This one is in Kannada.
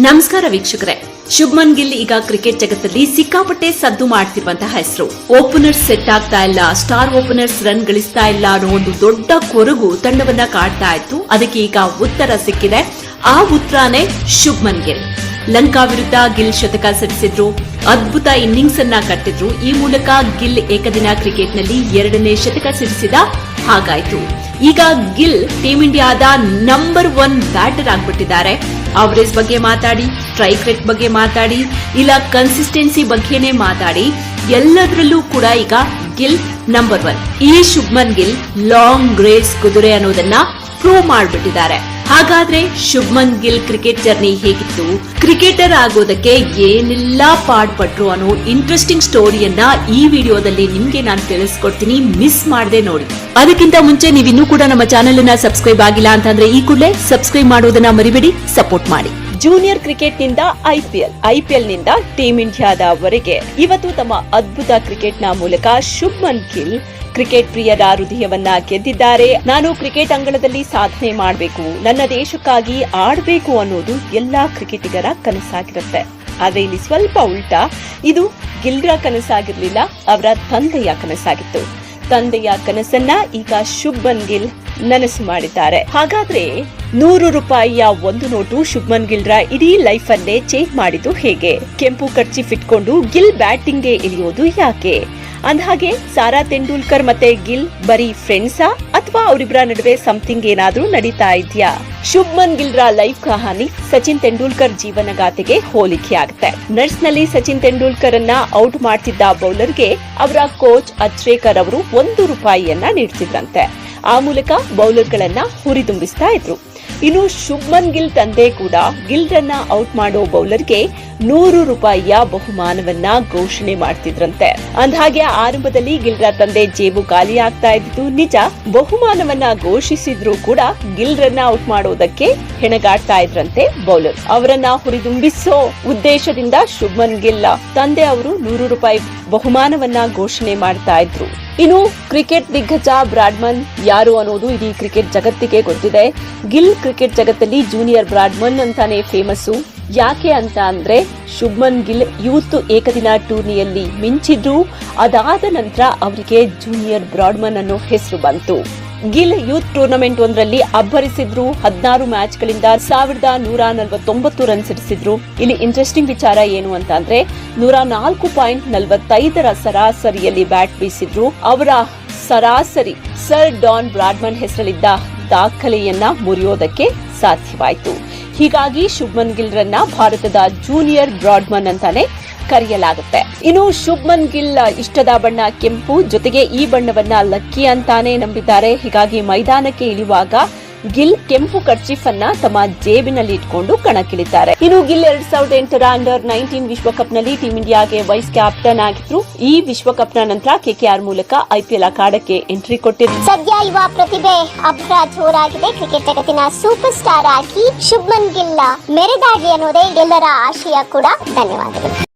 ನಮಸ್ಕಾರ ವೀಕ್ಷಕರೇ. ಶುಭ್ಮನ್ ಗಿಲ್ ಈಗ ಕ್ರಿಕೆಟ್ ಜಗತ್ತಲ್ಲಿ ಸಿಕ್ಕಾಪಟ್ಟೆ ಸದ್ದು ಮಾಡ್ತಿರುವಂತಹ ಹೆಸರು. ಓಪನರ್ಸ್ ಸೆಟ್ ಆಗ್ತಾ ಇಲ್ಲ, ಸ್ಟಾರ್ ಓಪನರ್ಸ್ ರನ್ ಗಳಿಸ್ತಾ ಇಲ್ಲ ಅನ್ನೋ ಒಂದು ದೊಡ್ಡ ಕೊರಗು ತಂಡವನ್ನ ಕಾಡ್ತಾ ಇತ್ತು. ಅದಕ್ಕೆ ಈಗ ಉತ್ತರ ಸಿಕ್ಕಿದೆ. ಆ ಉತ್ತರನೇ ಶುಭ್ಮನ್ ಗಿಲ್. ಲಂಕಾ ವಿರುದ್ಧ ಗಿಲ್ ಶತಕ ಸರಿಸಿದ್ರು. ಅದ್ಭುತ ಇನ್ನಿಂಗ್ಸ್ ಅನ್ನ ಕಟ್ಟಿದ್ರು. ಈ ಮೂಲಕ ಗಿಲ್ ಏಕದಿನ ಕ್ರಿಕೆಟ್ನಲ್ಲಿ ಎರಡನೇ ಶತಕ ಸಿಡಿಸಿದ ಹಾಗಾಯ್ತು. ಈಗ ಗಿಲ್ ಟೀಂ ಇಂಡಿಯಾದ ನಂಬರ್ ಒನ್ ಬ್ಯಾಟರ್ ಆಗ್ಬಿಟ್ಟಿದ್ದಾರೆ. ಅವರೇಜ್ ಬಗ್ಗೆ ಮಾತಾಡಿ ಸ್ಟ್ರೈಕ್ ರೇಟ್ ಬಗ್ಗೆ ಮಾತಾಡಿ, ಇಲ್ಲ ಕನ್ಸಿಸ್ಟೆನ್ಸಿ ಬಗ್ಗೆನೇ ಮಾತಾಡಿ, ಎಲ್ಲದರಲ್ಲೂ ಕೂಡ ಈಗ ಗಿಲ್ ನಂಬರ್ ಒನ್ ಈ ಶುಭ್ಮನ್ ಗಿಲ್ ಲಾಂಗ್ ರೇಸ್ ಕುದುರೆ ಅನ್ನೋದನ್ನ ಪ್ರೂವ್ ಮಾಡ್ಬಿಟ್ಟಿದ್ದಾರೆ. ಹಾಗಾದ್ರೆ ಶುಭ್ಮನ್ ಗಿಲ್ ಕ್ರಿಕೆಟ್ ಜರ್ನಿ ಹೇಗಿತ್ತು? ಕ್ರಿಕೆಟರ್ ಆಗೋದಕ್ಕೆ ಏನೆಲ್ಲ ಪಾಡ್ಪಟ್ರು ಅನ್ನೋ ಇಂಟ್ರೆಸ್ಟಿಂಗ್ ಸ್ಟೋರಿಯನ್ನ ಈ ವಿಡಿಯೋದಲ್ಲಿ ನಿಮ್ಗೆ ನಾನು ತಿಳಿಸ್ಕೊಡ್ತೀನಿ. ಮಿಸ್ ಮಾಡದೆ ನೋಡಿ. ಅದಕ್ಕಿಂತ ಮುಂಚೆ ನೀವಿನ್ನೂ ಕೂಡ ನಮ್ಮ ಚಾನೆಲ್ ಅನ್ನ ಸಬ್ಸ್ಕ್ರೈಬ್ ಆಗಿಲ್ಲ ಅಂತಂದ್ರೆ ಈ ಕೂಡಲೇ ಸಬ್ಸ್ಕ್ರೈಬ್ ಮಾಡೋದನ್ನ ಮರಿಬೇಡಿ ಸಪೋರ್ಟ್ ಮಾಡಿ. ಜೂನಿಯರ್ ಕ್ರಿಕೆಟ್ನಿಂದ ಐಪಿಎಲ್ ಐಪಿಎಲ್ನಿಂದ ಟೀಂ ಇಂಡಿಯಾದವರೆಗೆ. ಇವತ್ತು ತಮ್ಮ ಅದ್ಭುತ ಕ್ರಿಕೆಟ್ನ ಮೂಲಕ ಶುಭ್ಮನ್ ಗಿಲ್ ಕ್ರಿಕೆಟ್ ಪ್ರಿಯರ ಹೃದಯವನ್ನ ಗೆದ್ದಿದ್ದಾರೆ. ನಾನು ಕ್ರಿಕೆಟ್ ಅಂಗಳದಲ್ಲಿ ಸಾಧನೆ ಮಾಡಬೇಕು, ನನ್ನ ದೇಶಕ್ಕಾಗಿ ಆಡಬೇಕು ಅನ್ನೋದು ಎಲ್ಲಾ ಕ್ರಿಕೆಟಿಗರ ಕನಸಾಗಿರುತ್ತೆ. ಆದ್ರೆ ಇಲ್ಲಿ ಸ್ವಲ್ಪ ಉಲ್ಟಾ, ಇದು ಗಿಲ್ರ ಕನಸಾಗಿರ್ಲಿಲ್ಲ, ಅವರ ತಂದೆಯ ಕನಸಾಗಿತ್ತು. ತಂದೆಯ ಕನಸನ್ನ ಈಗ ಶುಭ್ಮನ್ ಗಿಲ್ ನನಸು ಮಾಡಿದ್ದಾರೆ. ಹಾಗಾದ್ರೆ ನೂರು ರೂಪಾಯಿಯ ಒಂದು ನೋಟು ಶುಭ್ಮನ್ ಗಿಲ್ರ ಇಡೀ ಲೈಫ್ ಅನ್ನೇ ಚೇಂಜ್ ಮಾಡಿದ್ದು ಹೇಗೆ? ಕೆಂಪು ಖರ್ಚಿ ಇಟ್ಕೊಂಡು ಗಿಲ್ ಬ್ಯಾಟಿಂಗ್ಗೆ ಇಳಿಯೋದು ಯಾಕೆ? ಅಂದ್ಹಾಗೆ, ಸಾರಾ ತೆಂಡೂಲ್ಕರ್ ಮತ್ತೆ ಗಿಲ್ ಬರೀ ಫ್ರೆಂಡ್ಸಾ? ಅಥವಾ ಅವರಿಬ್ಬರ ನಡುವೆ ಸಮಥಿಂಗ್ ಏನಾದ್ರೂ ನಡೀತಾ ಇದೆಯಾ? ಶುಭ್ಮನ್ ಗಿಲ್ರ ಲೈಫ್ ಕಹಾನಿ ಸಚಿನ್ ತೆಂಡೂಲ್ಕರ್ ಜೀವನ ಗಾಥೆಗೆ ಹೋಲಿಕೆ ಆಗುತ್ತೆ. ನರ್ಸ್ನಲ್ಲಿ ಸಚಿನ್ ತೆಂಡೂಲ್ಕರ್ ಅನ್ನ ಔಟ್ ಮಾಡ್ತಿದ್ದ ಬೌಲರ್ಗೆ ಅವರ ಕೋಚ್ ಅಚ್ರೇಕರ್ ಅವರು ಒಂದು ರೂಪಾಯಿಯನ್ನ ನೀಡ್ತಿದ್ರಂತೆ. ಆ ಮೂಲಕ ಬೌಲರ್ಗಳನ್ನ ಹುರಿದುಂಬಿಸ್ತಾ ಇದ್ರು. ಇನ್ನು ಶುಭ್ಮನ್ ಗಿಲ್ ತಂದೆ ಕೂಡ ಗಿಲ್ರನ್ನ ಔಟ್ ಮಾಡೋ ಬೌಲರ್ಗೆ ನೂರು ರೂಪಾಯಿಯ ಬಹುಮಾನವನ್ನ ಘೋಷಣೆ ಮಾಡ್ತಿದ್ರಂತೆ. ಅಂದ್ಹಾಗೆ ಆರಂಭದಲ್ಲಿ ಗಿಲ್ರ ತಂದೆ ಜೇಬು ಖಾಲಿ ಆಗ್ತಾ ಇದ್ದು ನಿಜ, ಬಹುಮಾನವನ್ನ ಘೋಷಿಸಿದ್ರು ಕೂಡ ಗಿಲ್ರನ್ನ ಔಟ್ ಮಾಡೋದಕ್ಕೆ ಹೆಣಗಾಡ್ತಾ ಇದ್ರಂತೆ ಬೌಲರ್. ಅವರನ್ನ ಹುರಿದುಂಬಿಸೋ ಉದ್ದೇಶದಿಂದ ಶುಭ್ಮನ್ ಗಿಲ್ ತಂದೆ ಅವರು ನೂರು ರೂಪಾಯಿ ಬಹುಮಾನವನ್ನ ಘೋಷಣೆ ಮಾಡ್ತಾ ಇದ್ರು. ಇನ್ನು ಕ್ರಿಕೆಟ್ ದಿಗ್ಗಜ ಬ್ರಾಡ್ಮನ್ ಯಾರು ಅನ್ನೋದು ಇಡೀ ಕ್ರಿಕೆಟ್ ಜಗತ್ತಿಗೆ ಗೊತ್ತಿದೆ. ಗಿಲ್ ಕ್ರಿಕೆಟ್ ಜಗತ್ತಲ್ಲಿ ಜೂನಿಯರ್ ಬ್ರಾಡ್ಮನ್ ಅಂತಾನೆ ಫೇಮಸ್ಸು. ಯಾಕೆ ಅಂತ ಅಂದ್ರೆ ಶುಭ್ಮನ್ ಗಿಲ್ ಯೂತ್ ಏಕದಿನ ಟೂರ್ನಿಯಲ್ಲಿ ಮಿಂಚಿದ್ರು. ಅದಾದ ನಂತರ ಅವರಿಗೆ ಜೂನಿಯರ್ ಬ್ರಾಡ್ಮನ್ ಅನ್ನೋ ಹೆಸರು ಬಂತು. ಗಿಲ್ ಯೂತ್ ಟೂರ್ನಮೆಂಟ್ ಒಂದರಲ್ಲಿ ಅಬ್ಬರಿಸಿದ್ರು. ಹದಿನಾರು ಮ್ಯಾಚ್ಗಳಿಂದ ಸಾವಿರದ ನೂರ ನಲವತ್ತೊಂಬತ್ತು ರನ್ ಸಿಡಿಸಿದ್ರು ಇಲ್ಲಿ ಇಂಟ್ರೆಸ್ಟಿಂಗ್ ವಿಚಾರ ಏನು ಅಂತ ಅಂದ್ರೆ ನೂರ ನಾಲ್ಕು ಪಾಯಿಂಟ್ ನಲವತ್ತೈದರ ಸರಾಸರಿಯಲ್ಲಿ ಬ್ಯಾಟ್ ಬೀಸಿದ್ರು. ಅವರ ಸರಾಸರಿ ಸರ್ ಡಾನ್ ಬ್ರಾಡ್ಮನ್ ಹೆಸರಲ್ಲಿದ್ದ ದಾಖಲೆಯನ್ನ ಮುರಿಯೋದಕ್ಕೆ ಸಾಧ್ಯವಾಯಿತು. ಹೀಗಾಗಿ ಶುಭ್ಮನ್ ಗಿಲ್ರನ್ನ ಭಾರತದ ಜೂನಿಯರ್ ಬ್ರಾಡ್ಮನ್ ಅಂತಾನೆ ಕರೆಯಲಾಗುತ್ತೆ. ಇನ್ನು ಶುಭ್ಮನ್ ಗಿಲ್ ಇಷ್ಟದ ಬಣ್ಣ ಕೆಂಪು ಜೊತೆಗೆ ಈ ಬಣ್ಣವನ್ನ ಲಕ್ಕಿ ಅಂತಾನೆ ನಂಬಿದ್ದಾರೆ. ಹೀಗಾಗಿ ಮೈದಾನಕ್ಕೆ ಇಳಿಯುವಾಗ ಗಿಲ್ ಕೆಂಪು ಕರ್ಚೀಫ್ ಅನ್ನ ತಮ್ಮ ಜೇಬಿನಲ್ಲಿ ಇಟ್ಕೊಂಡು ಕಣಕ್ಕಿಳಿದ್ದಾರೆ. ಇನ್ನು ಗಿಲ್ ಎರಡ್ ಸಾವಿರದ ಎಂಟರ ಅಂಡರ್ ನೈನ್ಟೀನ್ ವಿಶ್ವಕಪ್ನಲ್ಲಿ ಟೀಂ ಇಂಡಿಯಾಗೆ ವೈಸ್ ಕ್ಯಾಪ್ಟನ್ ಆಗಿದ್ರು. ಈ ವಿಶ್ವಕಪ್ನ ನಂತರ ಕೆಕೆಆರ್ ಮೂಲಕ ಐಪಿಎಲ್ ಅಖಾಡಕ್ಕೆ ಎಂಟ್ರಿ ಕೊಟ್ಟಿದ್ರು. ಸದ್ಯ ಯುವ ಪ್ರತಿಭೆ ಅಬ್ರಾ ಜೋರಾಗಿದೆ ಕ್ರಿಕೆಟ್ ಜಗತ್ತಿನ ಸೂಪರ್ ಸ್ಟಾರ್ ಆಗಿ ಶುಭ್ಮನ್ ಗಿಲ್ ಮೆರೆದಾಗಿ ಅನ್ನೋದೇ ಎಲ್ಲರ ಆಶಯ ಕೂಡ. ಧನ್ಯವಾದಗಳು.